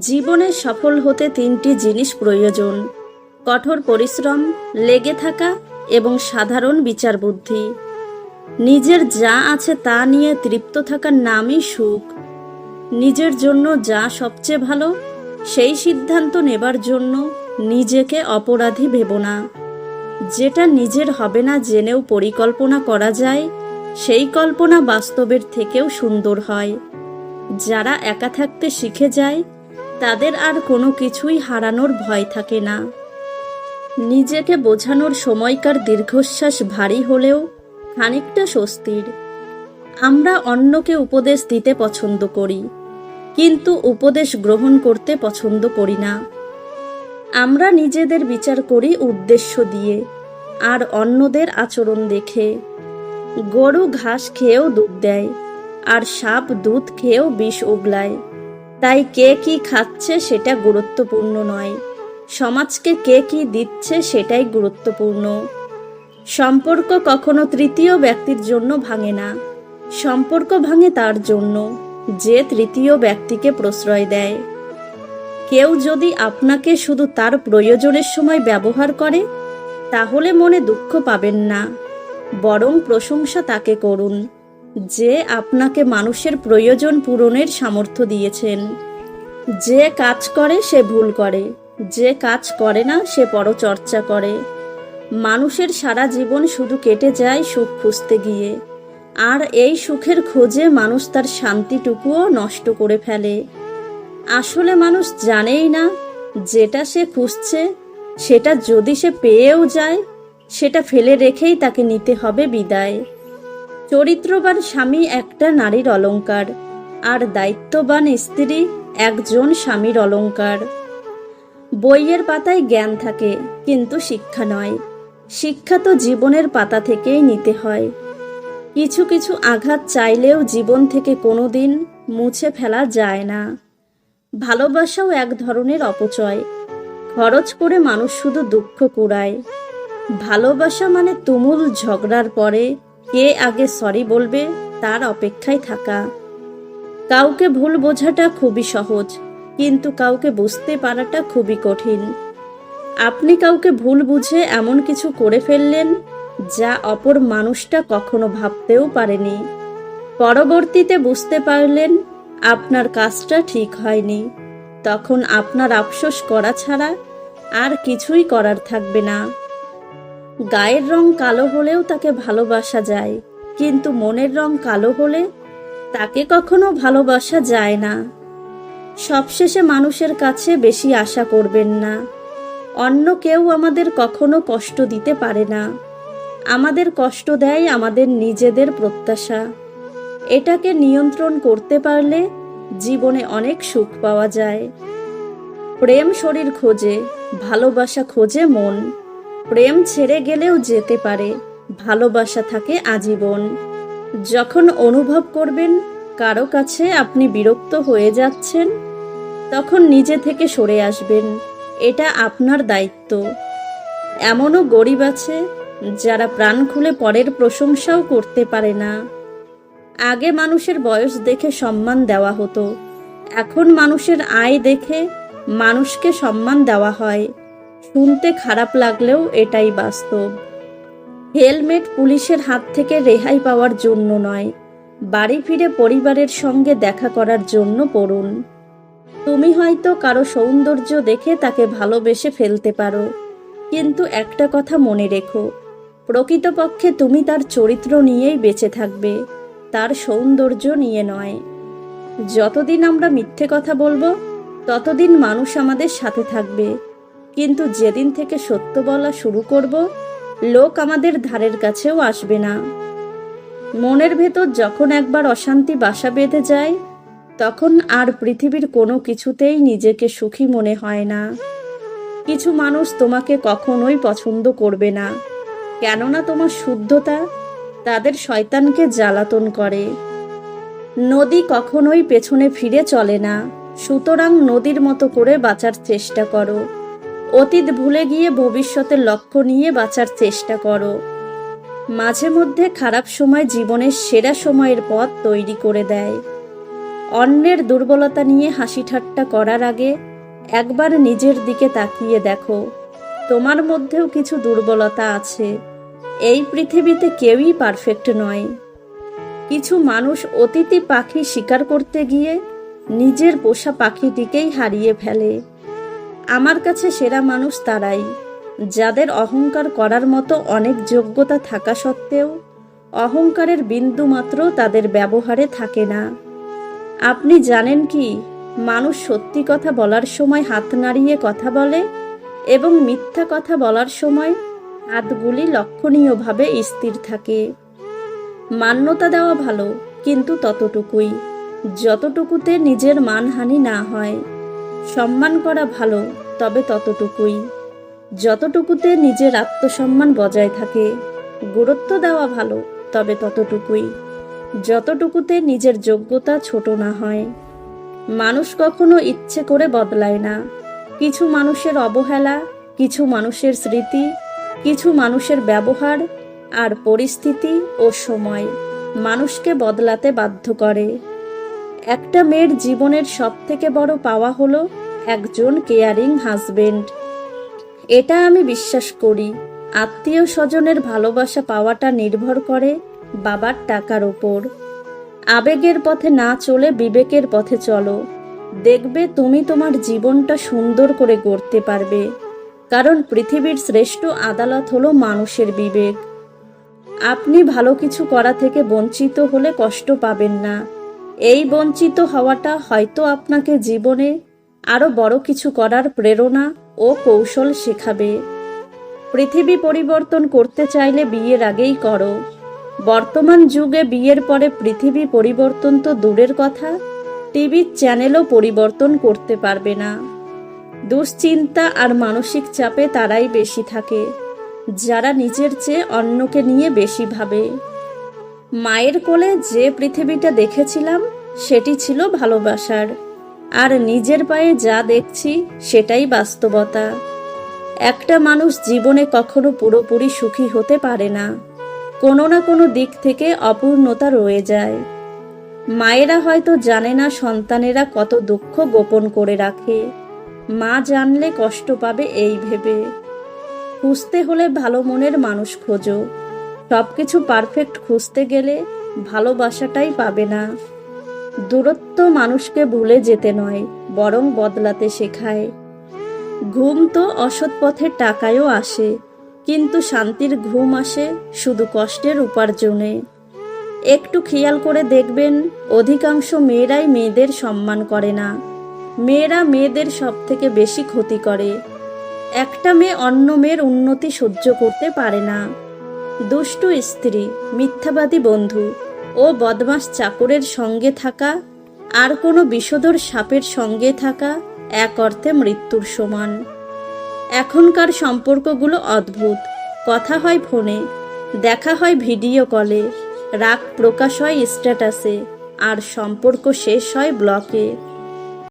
জীবনে সফল হতে তিনটি জিনিস প্রয়োজন। কঠোর পরিশ্রম, লেগে থাকা এবং সাধারণ বিচার বুদ্ধি। নিজের যা আছে তা নিয়ে তৃপ্ত থাকার নামই সুখ। নিজের জন্য যা সবচেয়ে ভালো, সেই সিদ্ধান্ত নেবার জন্য নিজেকে অপরাধী ভেব না। যেটা নিজের হবে না জেনেও পরিকল্পনা করা যায়, সেই কল্পনা বাস্তবের থেকেও সুন্দর হয়। যারা একা থাকতে শিখে যায় তাদের আর কোনো কিছুই হারানোর ভয় থাকে না। নিজেকে বোঝানোর সময়কার দীর্ঘশ্বাস ভারী হলেও খানিকটা স্বস্তির। আমরা অন্যকে উপদেশ দিতে পছন্দ করি, কিন্তু উপদেশ গ্রহণ করতে পছন্দ করি না। আমরা নিজেদের বিচার করি উদ্দেশ্য দিয়ে, আর অন্যদের আচরণ দেখে। গরু ঘাস খেয়েও দুধ দেয়, আর সাপ দুধ খেয়েও বিষ উগলায় তাই কে কি খাচ্ছে সেটা গুরুত্বপূর্ণ নয়। সমাজকে কে কি দিচ্ছে সেটাই গুরুত্বপূর্ণ। সম্পর্ক কখনো তৃতীয় ব্যক্তির জন্য ভাঙে না। সম্পর্ক ভাঙে তার জন্য। যে তৃতীয় ব্যক্তিকে প্রশ্রয় দেয়। কেউ যদি আপনাকে শুধু তার প্রয়োজনের সময় ব্যবহার করে, তাহলে মনে দুঃখ পাবেন না। বরং প্রশংসা তাকে করুন। যে আপনাকে মানুষের প্রয়োজন পূরণের সামর্থ্য দিয়েছেন। যে কাজ করে, সে ভুল করে। যে কাজ করে না, সে পরচর্চা করে। মানুষের সারা জীবন শুধু কেটে যায় সুখ খুঁজতে গিয়ে। আর এই সুখের খোঁজে মানুষ তার শান্তিটুকুও নষ্ট করে ফেলে। আসলে মানুষ জানেই না, যেটা সে খুঁজছে, সেটা যদি সে পেয়েও যায়, সেটা ফেলে রেখেই তাকে নিতে হবে বিদায়। চরিত্রবান স্বামী একটা নারীর অলঙ্কার, আর দায়িত্ববান স্ত্রী একজন স্বামীর অলংকার বইয়ের পাতায় জ্ঞান থাকে, কিন্তু শিক্ষা নয়। শিক্ষা তো জীবনের পাতা থেকেই নিতে হয়। কিছু কিছু আঘাত চাইলেও জীবন থেকে কোনো দিন মুছে ফেলা যায় না। ভালোবাসাও এক ধরনের অপচয়। খরচ করে মানুষ শুধু দুঃখ কুড়ায়। ভালোবাসা মানে তুমুল ঝগড়ার পরে কে আগে সরি বলবে, তার অপেক্ষায় থাকা। কাউকে ভুল বোঝাটা খুবই সহজ, কিন্তু কাউকে বুঝতে পারাটা খুবই কঠিন। আপনি কাউকে ভুল বুঝে এমন কিছু করে ফেললেন, যা অপর মানুষটা কখনো ভাবতেও পারেনি। পরবর্তীতে বুঝতে পারলেন, আপনার কাজটা ঠিক হয়নি। তখন আপনার আফসোস করা ছাড়া আর কিছুই করার থাকবে না। গায়ের রং কালো হলেও তাকে ভালোবাসা যায়, কিন্তু মনের রং কালো হলে তাকে কখনো ভালোবাসা যায় না। সবশেষে মানুষের কাছে বেশি আশা করবেন না। অন্য কেউ আমাদের কখনো কষ্ট দিতে পারে না। আমাদের কষ্ট দেয় আমাদের নিজেদের প্রত্যাশা। এটাকে নিয়ন্ত্রণ করতে পারলে জীবনে অনেক সুখ পাওয়া যায়। প্রেম শরীর খোঁজে, ভালোবাসা খোঁজে মন। প্রেম ছেড়ে গেলেও যেতে পারে, ভালোবাসা থাকে আজীবন। যখন অনুভব করবেন, কারও কাছে আপনি বিরক্ত হয়ে যাচ্ছেন, তখন নিজে থেকে সরে আসবেন, এটা আপনার দায়িত্ব। এমনও গরিব আছে, যারা প্রাণ খুলে পরের প্রশংসাও করতে পারে না। আগে মানুষের বয়স দেখে সম্মান দেওয়া হতো, এখন মানুষের আয় দেখে মানুষকে সম্মান দেওয়া হয়। শুনতে খারাপ লাগলেও এটাই বাস্তব। হেলমেট পুলিশের হাত থেকে রেহাই পাওয়ার জন্য নয়, বাড়ি ফিরে পরিবারের সঙ্গে দেখা করার জন্য পড়ুন। তুমি হয়তো কারও সৌন্দর্য দেখে তাকে ভালোবেসে ফেলতে পারো, কিন্তু একটা কথা মনে রেখো, প্রকৃতপক্ষে তুমি তার চরিত্র নিয়েই বেঁচে থাকবে, তার সৌন্দর্য নিয়ে নয়। যতদিন আমরা মিথ্যে কথা বলব, ততদিন মানুষ আমাদের সাথে থাকবে। কিন্তু যেদিন থেকে সত্য বলা শুরু করব, লোক আমাদের ধারের কাছেও আসবে না। মনের ভেতর যখন একবার অশান্তি বাসা বেঁধে যায়, তখন আর পৃথিবীর কোনো কিছুতেই নিজেকে সুখী মনে হয় না। কিছু মানুষ তোমাকে কখনোই পছন্দ করবে না, কেননা তোমার শুদ্ধতা তাদের শয়তানকে জ্বালাতন করে। নদী কখনোই পেছনে ফিরে চলে না, সুতরাং নদীর মতো করে বাঁচার চেষ্টা করো। অতীত ভুলে গিয়ে ভবিষ্যতের লক্ষ্য নিয়ে বাঁচার চেষ্টা করো। মাঝে মধ্যে খারাপ সময় জীবনের সেরা সময়ের পথ তৈরি করে দেয়। অন্যের দুর্বলতা নিয়ে হাসি ঠাট্টা করার আগে একবার নিজের দিকে তাকিয়ে দেখো। তোমার মধ্যেও কিছু দুর্বলতা আছে। এই পৃথিবীতে কেউই পারফেক্ট নয়। কিছু মানুষ অতিথি পাখি শিকার করতে গিয়ে নিজের পোষা পাখিটিকেই হারিয়ে ফেলে। আমার কাছে সেরা মানুষ তারাই, যাদের অহংকার করার মতো অনেক যোগ্যতা থাকা সত্ত্বেও অহংকারের বিন্দুমাত্র তাদের ব্যবহারে থাকে না। আপনি জানেন কি, মানুষ সত্যি কথা বলার সময় হাত নাড়িয়ে কথা বলে এবং মিথ্যা কথা বলার সময় হাতগুলি লক্ষণীয়ভাবে স্থির থাকে। মান্যতা দেওয়া ভালো, কিন্তু ততটুকুই, যতটুকুতে নিজের মানহানি না হয়। সম্মান করা ভালো তবে ততটুকুই। যতটুকুতে নিজের আত্মসম্মান বজায় থাকে, গুরুত্ব দেওয়া ভালো তবে ততটুকুই। যতটুকুতে নিজের যোগ্যতা ছোট না হয়। মানুষ কখনো ইচ্ছে করে বদলায় না। কিছু মানুষের অবহেলা, কিছু মানুষের স্মৃতি, কিছু মানুষের ব্যবহার আর পরিস্থিতি ও সময় মানুষকে বদলাতে বাধ্য করে। একটা মেয়ের জীবনের সব থেকে বড় পাওয়া হলো একজন কেয়ারিং হাজবেন্ড এটা আমি বিশ্বাস করি। আত্মীয় স্বজনের ভালোবাসা পাওয়াটা নির্ভর করে বাবার টাকার ওপর। আবেগের পথে না চলে বিবেকের পথে চলো। দেখবে তুমি তোমার জীবনটা সুন্দর করে গড়তে পারবে। কারণ পৃথিবীর শ্রেষ্ঠ আদালত হলো মানুষের বিবেক। আপনি ভালো কিছু করা থেকে বঞ্চিত হলে কষ্ট পাবেন না। এই বঞ্চিত হওয়াটা হয়তো আপনাকে জীবনে আরও বড় কিছু করার প্রেরণা ও কৌশল শেখাবে। পৃথিবী পরিবর্তন করতে চাইলে বিয়ের আগেই করো। বর্তমান যুগে বিয়ের পরে পৃথিবী পরিবর্তন তো দূরের কথা টিভির চ্যানেলও পরিবর্তন করতে পারবে না। দুশ্চিন্তা আর মানসিক চাপে তারাই বেশি থাকে, যারা নিজের চেয়ে অন্যকে নিয়ে বেশি ভাবে। মায়ের কোলে যে পৃথিবীটা দেখেছিলাম, সেটি ছিল ভালোবাসার। আর নিজের পায়ে যা দেখছি, সেটাই বাস্তবতা। একটা মানুষ জীবনে কখনো পুরোপুরি সুখী হতে পারে না। কোনো না কোনো দিক থেকে অপূর্ণতা রয়ে যায়। মায়েরা হয়তো জানে না সন্তানেরা কত দুঃখ গোপন করে রাখে। মা জানলে কষ্ট পাবে এই ভেবে। খুঁজতে হলে ভালো মনের মানুষ খোঁজো। সব কিছু পারফেক্ট খুঁজতে গেলে ভালোবাসাটাই পাবে না। দূরত্ব মানুষকে ভুলে যেতে নয়, বরং বদলাতে শেখায়। ঘুম তো অসৎ পথের টাকায়ও আসে, কিন্তু শান্তির ঘুম আসে শুধু কষ্টের উপার্জনে। একটু খেয়াল করে দেখবেন, অধিকাংশ মেয়েরাই মেয়েদের সম্মান করে না। মেয়েরা মেয়েদের সব থেকে বেশি ক্ষতি করে। একটা মেয়ে অন্য মেয়ের উন্নতি সহ্য করতে পারে না। দুষ্টু স্ত্রী, মিথ্যাবাদী বন্ধু ও বদমাস চাকরের সঙ্গে থাকা, আর কোনো বিষধর সাপের সঙ্গে থাকা এক অর্থে মৃত্যুর সমান। এখনকার সম্পর্কগুলো অদ্ভুত। কথা হয় ফোনে, দেখা হয় ভিডিও কলে, রাগ প্রকাশ হয় স্ট্যাটাসে, আর সম্পর্ক শেষ হয় ব্লকে।